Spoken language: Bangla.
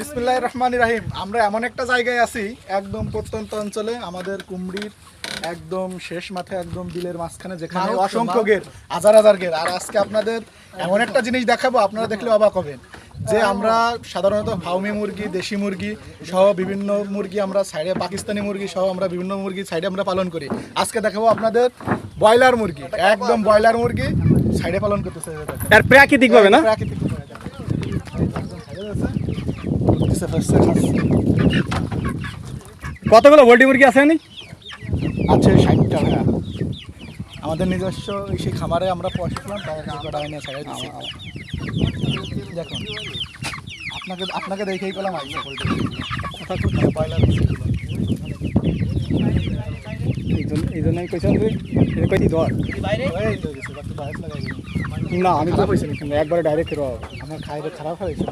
বিসমুল্লাহ রহমান রাহিম। আমরা এমন একটা জায়গায় আছি একদম প্রত্যন্ত অঞ্চলে আমাদের কুমড়ির একদম শেষ মাঠে একদম বিলের মাঝখানে যেখানে অসংখ্য গের হাজার হাজার গের আর আজকে আপনাদের এমন একটা জিনিস দেখাবো আপনারা দেখলে অবাক হবেন। যে আমরা সাধারণত ফাউমি মুরগি দেশি মুরগি সহ বিভিন্ন মুরগি আমরা সাইডে পাকিস্তানি মুরগি সহ আমরা বিভিন্ন মুরগি সাইডে আমরা পালন করি। আজকে দেখাবো আপনাদের ব্রয়লার মুরগি একদম ব্রয়লার? মুরগি সাইডে পালন করতেছে। আর প্রাকৃতিক ভাবে না? প্রাকৃতিক উপায়ে দেখেন। একদম সাইডে আছে। উঠতেছে, ফার্স্টে খাচ্ছে। কতগুলো পোল্ট্রি মুরগি আছে নি আছে ষাটটা হ্যাঁ আমাদের নিজস্ব এই সেই খামারে আমরা ছেড়ে দেখুন আপনাকে আপনাকে দেখেই পেলাম আইসা ব্রয়লার এই জন্য এই জন্য আমি কইছিলাম যে, এটা কই ধর না, আমি তো কইছি না একবারে ডাইরেক্ট ফেরো আমার খাইতে খারাপ হয়েছে